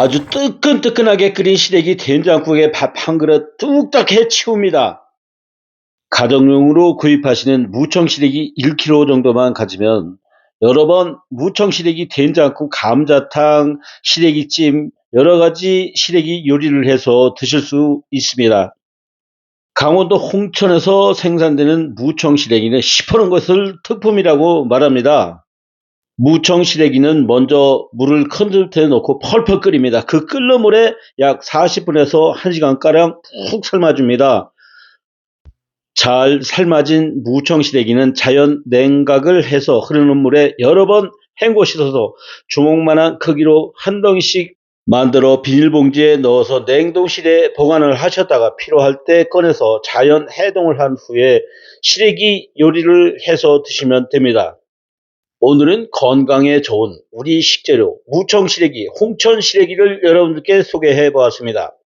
아주 뜨끈뜨끈하게 끓인 시래기 된장국에 밥 한 그릇 뚝딱 해치웁니다. 가정용으로 구입하시는 무청 시래기 1kg 정도만 가지면 여러 번 무청 시래기 된장국, 감자탕, 시래기찜 여러 가지 시래기 요리를 해서 드실 수 있습니다. 강원도 홍천에서 생산되는 무청 시래기는 시퍼런 것을 특품이라고 말합니다. 무청 시래기는 먼저 물을 큰 솥에 넣고 펄펄 끓입니다. 그 끓는 물에 약 40분에서 1시간가량 푹 삶아줍니다. 잘 삶아진 무청 시래기는 자연 냉각을 해서 흐르는 물에 여러 번 헹궈 씻어서 주먹만한 크기로 한 덩이씩 만들어 비닐봉지에 넣어서 냉동실에 보관을 하셨다가 필요할 때 꺼내서 자연 해동을 한 후에 시래기 요리를 해서 드시면 됩니다. 오늘은 건강에 좋은 우리 식재료 무청 시래기, 홍천 시래기를 여러분들께 소개해 보았습니다.